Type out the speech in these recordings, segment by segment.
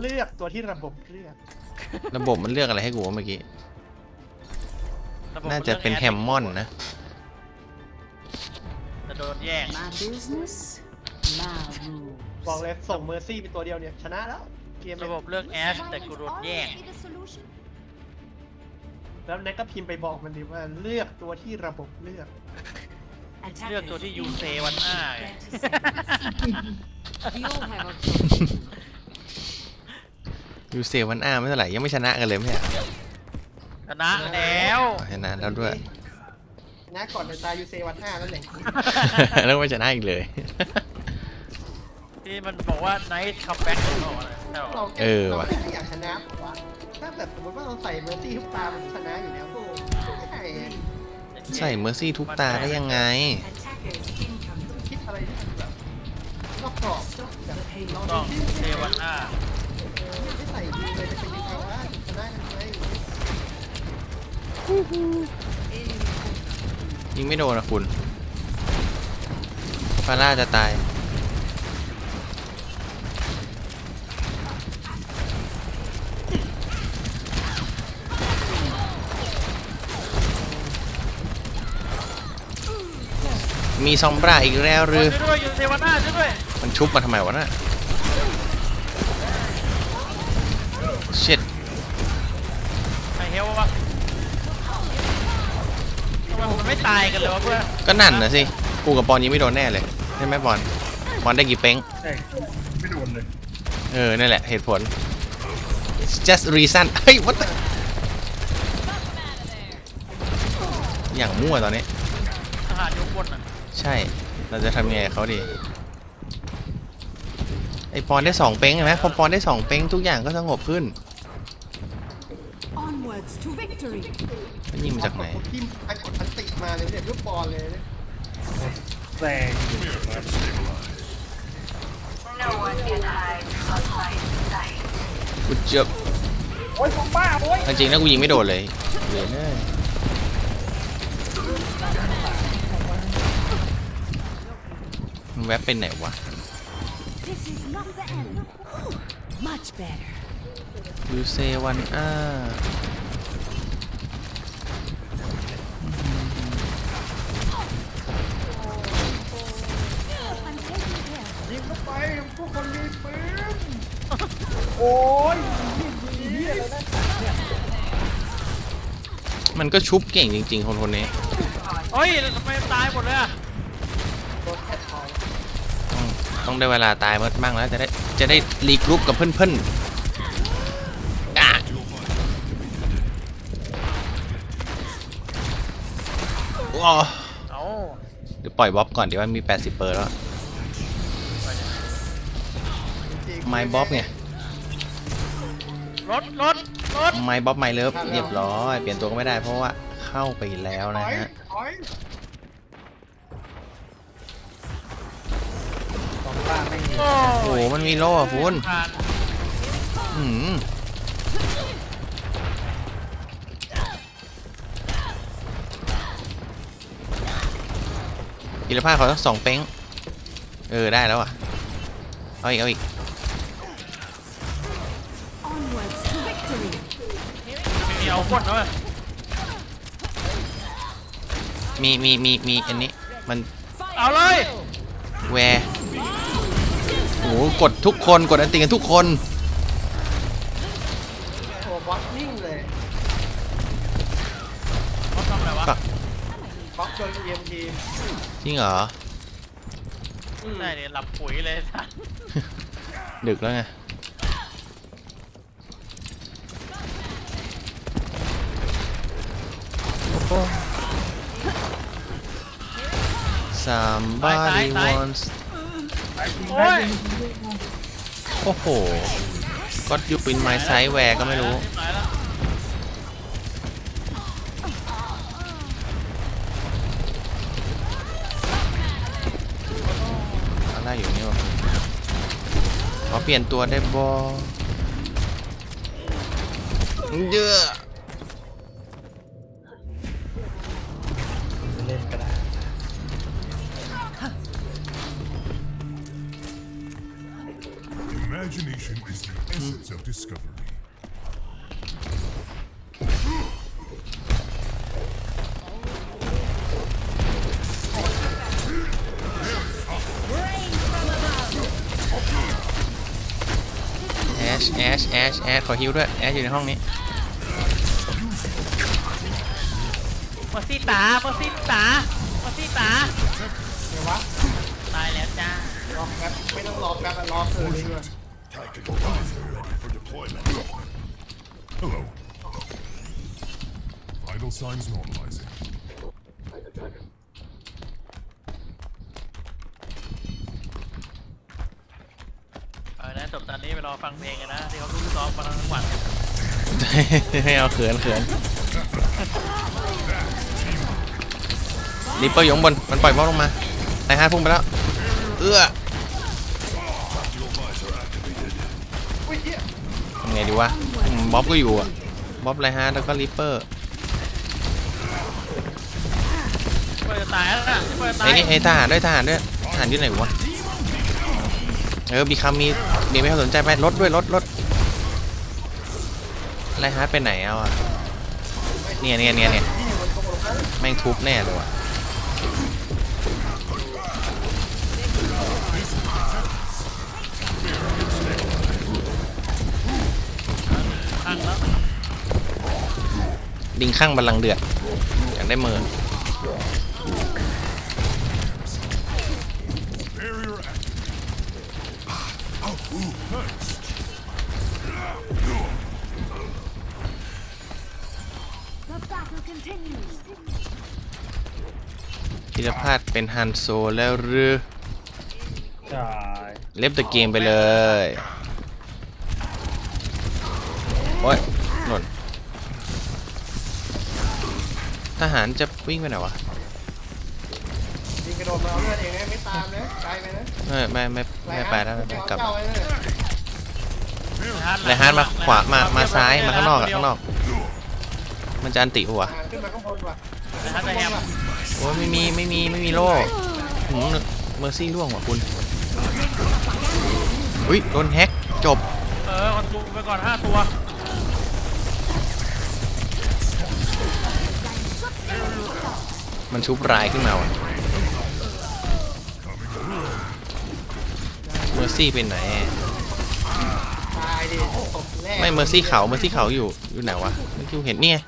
เลือกตัวที่ระบบเลือกระบบมันเลือกอะไรให้กูวะเมื่อกี้ระบบน่าจะเป็นแฮมมอนนะ จะโดนแย่ง My business, my rules. บอกเลยส่งเมอร์ซี่เป็นตัวเดียวเนี่ย ชนะแล้ว เกมระบบเลือกแอชแต่กูโดนแย่ง แล้วแน็กก็พิมพ์ไปบอกมันดิว่าเลือกตัวที่ระบบเลือก เลือกตัวที่ยูเซวันอ้าไง We all have our choices. ยูเซวันอาไม่เท่าไหร่ยังไม่ชนะกันเลยไม่ใช่เหรอชนะแล้วชนะแล้วด้วยชนะก่อนในตายูเซวันห้านั่นแหละแล้วไม่ชนะอีกเลย ที่มันบอกว่าไนท์คัมแบ็กของเราอะไรใช่เราปะเออเราว่ะไม่ได้อยากชนะผมว่าถ้าแบบสมมติว่าเราใส่เมอร์ซี่ทุกตามันชนะอยู่แล้วโอ้ไม่ใช่ใส่เมอร์ซี่ทุกตาได้ยังไง Attackers incoming. คิดอะไรที่มันแบบนอกกรอบแบบเราต้องไม่เซวันอ้า ไม่ใส่ดีเลยจะเป็นยังไงวะชนะกันไหม ยิงไม่โดนนะคุณฟาร่าจะตาย มีซอมบราอีกแล้วหรือ ช่วยด้วยยูเซวันอ้าช่วยด้วยมันชุบมาทำไมวะน่ะ shit ไอเฮลวะทำไมมันไม่ตายกันเลยวะเพื่อนก็นั่นนะสิ กูกับปอนยิงไม่โดนแน่เลยใช่ไหมปอนปอนได้กี่เป้ง ใช่ไม่โดนเลยเออ นั่นแหละเหตุผล It's just reason เฮ้ย what the อย่างมั่วตอนนี้ ทหารยกบนอะใช่ เราจะทำยังไงกับเขาดี ไอปอนได้สองเป้งเห็นไหมพอปอนได้สองเป้งทุกอย่างก็สงบขึ้น Onwards to victory. แล้วยิงมาจากไหนผมทิมอันกดอันติมาเลยเนี่ยลูกบอลเลยเนี่ยแซงกูเจ็บโอ้ยของบ้าโอ้ยจริงๆนะกูยิงไม่โดนเลยเวยเนยมันแวบเป็นไหนวะ This is not the end. Much better. ยูเซวันอ้า ไปพวกคนมีปืนโอ้ยยิงเหี้ยอะไรนะมันก็ชุบเก่งจริง ๆ คนคนนี้เฮ้ยทำไมตายหมดเลยอะโดนแคททอยต้องต้องได้เวลาตายเมื่อบ้างแล้วจะได้จะได้รีกรุ๊ปกับเพื่อนๆอะว้าวเอ้าเดี๋ยวปล่อยบ๊อบก่อนเดี๋ยวมันมี 80 เปอร์แล้ว ไมบ๊อบไงรถรถรถไมบ๊อบไมเลิฟเรียบร้อย เปลี่ยนตัวก็ไม่ได้เพราะว่าเข้าไปแล้วถนะอยฮะถอยของบ้าไม่มีโอ้โอ้โหมันมีโล่อะคุณผ่านอืมอิรภาพเขาต้องสองเป้ง เออ ได้แล้วอะ เอาอีก เอาอีก มีเอาก้นนะเว้ยมีมีมีมีอันนี้มันเอาเลยแวร์โอ้โหกดทุกคนกดอันติกันทุกคน โอ้บล็อกนิ่งเลยเขาทำอะไรวะปัก บล็อกโดนเอ็มทีจริงเหรอได้เนี่ยหลับปุ๋ยเลยสัสดึกแล้วไง somebody wants โอ้ยโอ้โหก็อยู่เป็นไม้ไซส์แวร์ก็ไม่รู้เรียบร้อยแล้วอะไรอยู่นี่วะขอเปลี่ยนตัวได้บอเยอะ Imagine Imagination is the essence of discovery. แอชแอชแอชแอชขอฮิวด้วย แอชอยู่ในห้องนี้เมอร์ซี่ตาเมอร์ซี่ตาเมอร์ซี่ตาเดี๋ยววะตายแล้วจ้า รอแป๊บไม่ต้องรอแป๊บอะรอเกินเลยดีกว่า Tactical visor ready for deployment. Hello. Vital signs normalizing. เอานะจบตอนนี้ไปรอฟังเพลงกันนะ ที่เขารู้ซ้อมมาทั้งวันให้เอาเขินเขินลิปเปอร์อยู่ข้างบน มันปล่อยบอลลงมาไอฮาร์ดพุ่งไปแล้ว เอื้อ ไงดีวะอืมบ๊อบก็อยู่อะบ๊อบไรฮาร์ดแล้วก็ลิปเปอร์เปิดตายแล้วนะเปิดตาไอ้ยนี่ไอ้ทหารด้วยทหารด้วยทหารที่ไหนวะเออบีคามีดีไม่เขาสนใจไปรถด้วยรถรถไรฮาร์ดไปไหนเอาอะเนี่ยเนี่ยเนี่ยเนี่ยที่อยู่บนโต๊ะลงมาแม่งทุบแน่เลยว่ะ ดิงข้างบัลลังก์เดือดอยากได้เมือ Barrier activated. Oh, ooh, thanks. The battle continues. พิรพาดเป็นฮันโซแล้วหรือใช่เล็บตะเกมไปเลย โอ้ย ทหารจะวิ่งไปไหนวะยิงกระโดดมาเอาเลือดเองนะไม่ตามนะไกลไปนะเออไม่ไม่ไม่ไปแล้วไม่ไปกลับเจ้าไว้เลยไรฮาร์ดมาขวามามาซ้ายมาข้างนอกอะข้างนอก มันจะอันติปะวะอ่าขึ้นมาข้างบนว่ะนะฮะจะแฮมโอ้ยไม่มีไม่มีไม่มีโล่หืมเมอร์ซี่ร่วงว่ะคุณอุ้ยโดนแฮ็กจบ เออเอาตัวไปก่อนห้าตัว มันชุบรายขึ้นมาว่ะเมอร์ซี่เป็นไหน ตายดิตบแรกไม่เมอร์ซี่เขาเมอร์ซี่เขาอยู่อยู่ไหนวะเมื่อกี้ผมเห็นเนี่ย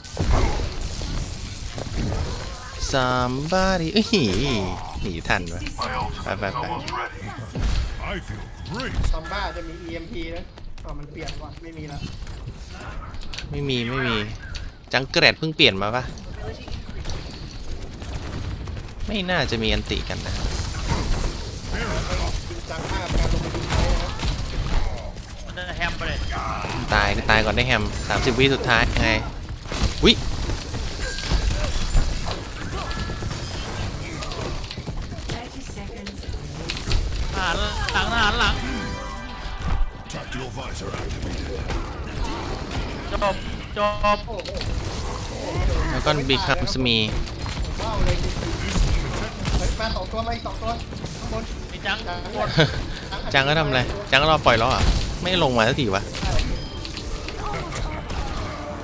somebody เอ้ยหนีทันวะไปไปไป I feel great. ซอมบ้าจะมี EMP นะอ๋อมันเปลี่ยนว่ะไม่มีละไม่มีไม่มี จังเกรดเพิ่งเปลี่ยนมาปะ ไม่น่าจะมีอันติกันนะจริงจังมากกับการลงไปดูเขานะมันจะแฮมไปเลยตายก็ตายก่อนได้แฮม30 วิสุดท้ายยังไงวิ30 seconds. ทหารหลังทหารหลัง Tactical visor activated. จบจบแล้วก็บีคัมสมี ว้าวเลยจริงๆเฮ้ย มาสองตัวมาอีกสองตัวข้างบนมีจังจังกดจังก็ทำอะไรจังก็รอปล่อยล้ออะ ไม่ลงมาสักทีวะ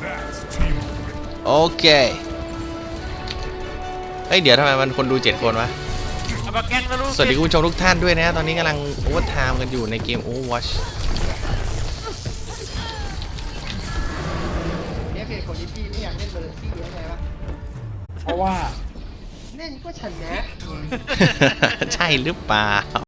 That's teamwork. โอเคเฮ้ยเดี๋ยวทำไมมันคนดู7คนวะ เอาปากแกงแล้วลูกสวัสดีคุณผู้ชมทุกท่านด้วยนะ ตอนนี้กำลังโอเวอร์ไทม์กันอยู่ในเกม Overwatch เนี่ยเพจคนที่พี่ไม่อยากเล่นเบอร์ซี่ยังไงวะเพราะว่าเล่ นก็ชนะ ใช่หรือเปล่า